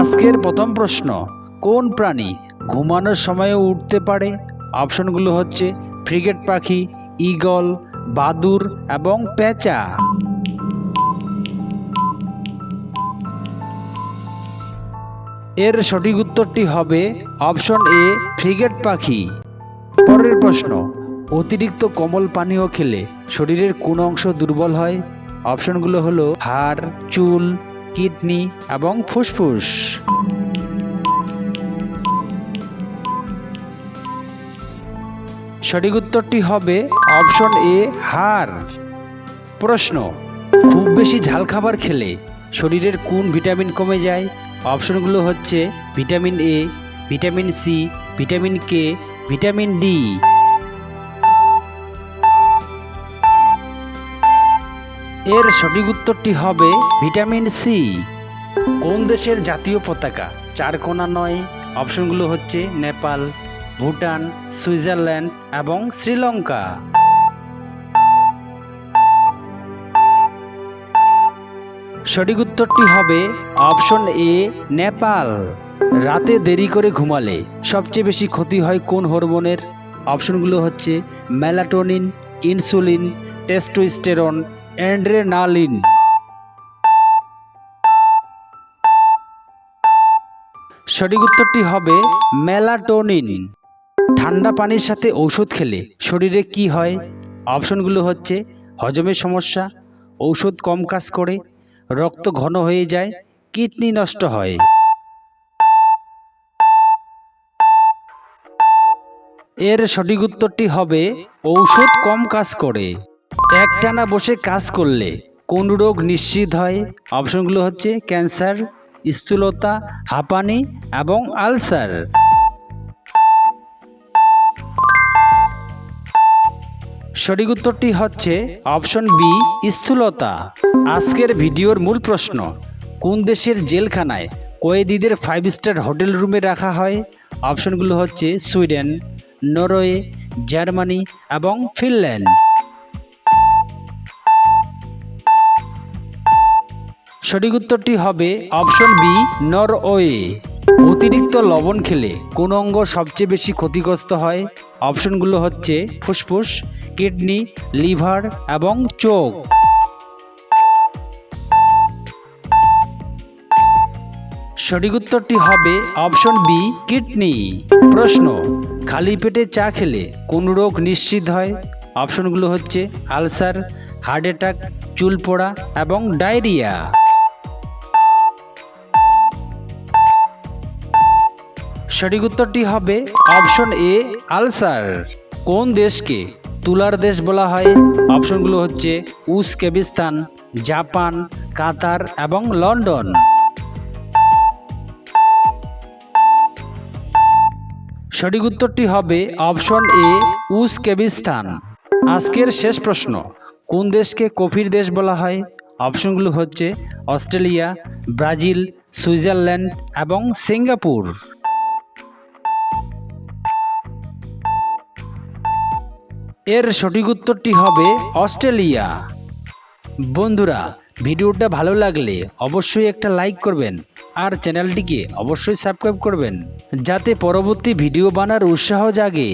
আজকের প্রথম প্রশ্ন, কোন প্রাণী ঘুমানোর সময়ও উঠতে পারে? অপশনগুলো হচ্ছে ফ্রিগেট পাখি, ঈগল, বাদুর এবং পেঁচা। এর সঠিক উত্তরটি হবে অপশন এ, ফ্রিগেট পাখি। পরের প্রশ্ন, অতিরিক্ত কোমল পানীয় খেলে শরীরের কোন অংশ দুর্বল হয়? অপশনগুলো হলো হাড়, চুল কিডনি এবং ফুসফুস। সঠিক উত্তরটি হবে অপশন এ, হাড়। প্রশ্ন, খুব বেশি ঝাল খাবার খেলে শরীরের কোন ভিটামিন কমে যায়? অপশনগুলো হচ্ছে vitamin A, vitamin C, vitamin K, vitamin D. এর সঠিক উত্তরটি হবে ভিটামিন সি। কোন দেশের জাতীয় পতাকা? চার কোনা নয়। অপশনগুলো হচ্ছে নেপাল, ভুটান, সুইজারল্যান্ড এবং শ্রীলঙ্কা। সঠিক উত্তরটি হবে অপশন এ, নেপাল। রাতে দেরি করে ঘুমালে সবচেয়ে বেশি ক্ষতি হয় কোন হরমোনের? অপশনগুলো হচ্ছে মেলাটোনিন, ইনসুলিন, টেস্টোস্টেরন অ্যান্ড্রেনালিন সঠিক উত্তরটি হবে মেলাটোনিন। ঠান্ডা পানির সাথে ঔষধ খেলে শরীরে কি হয়? অপশনগুলো হচ্ছে হজমের সমস্যা, ঔষধ কম কাজ করে, রক্ত ঘন হয়ে যায়, কিডনি নষ্ট হয়। এর সঠিক উত্তরটি হবে ঔষধ কম কাজ করে। একটানা বসে কাজ করলে কোন রোগ নিশ্চিত হয়? অপশনগুলো হচ্ছে ক্যান্সার, স্থূলতা, হাঁপানি এবং আলসার। সঠিক উত্তরটি হচ্ছে অপশন বি, স্থূলতা। আজকের ভিডিওর মূল প্রশ্ন, কোন দেশের জেলখানায় কয়েদিদের ফাইভ স্টার হোটেল রুমে রাখা হয়? অপশনগুলো হচ্ছে সুইডেন, নরওয়ে, জার্মানি এবং ফিনল্যান্ড। সঠিক উত্তরটি হবে অপশন বি নরওয়ে অতিরিক্ত লবণ খেলে কোন অঙ্গ সবচেয়ে বেশি ক্ষতিগ্রস্ত হয়? অপশনগুলো হচ্ছে ফুসফুস, কিডনি, লিভার এবং চোখ। সঠিক উত্তরটি হবে অপশন বি, কিডনি। প্রশ্ন, খালি পেটে চা খেলে কোন রোগ নিশ্চিত হয়? অপশনগুলো হচ্ছে আলসার, হার্ট অ্যাটাক, চুল পোড়া এবং ডায়রিয়া। সঠিক উত্তরটি হবে অপশন এ, আলসার। কোন দেশকে তুলার দেশ বলা হয়? অপশনগুলো হচ্ছে উজবেকিস্তান, জাপান, কাতার এবং লন্ডন। সঠিক উত্তরটি হবে অপশন এ, উজবেকিস্তান। আজকের শেষ প্রশ্ন, কোন দেশকে কফির দেশ বলা হয়? অপশনগুলো হচ্ছে অস্ট্রেলিয়া, ব্রাজিল, সুইজারল্যান্ড এবং সিঙ্গাপুর। এর সঠিক উত্তরটি হবে অস্ট্রেলিয়া। বন্ধুরা, ভিডিওটা ভালো লাগলে অবশ্যই একটা লাইক করবেন আর চ্যানেলটিকে অবশ্যই সাবস্ক্রাইব করবেন, যাতে পরবর্তী ভিডিও বানার উৎসাহ জাগে।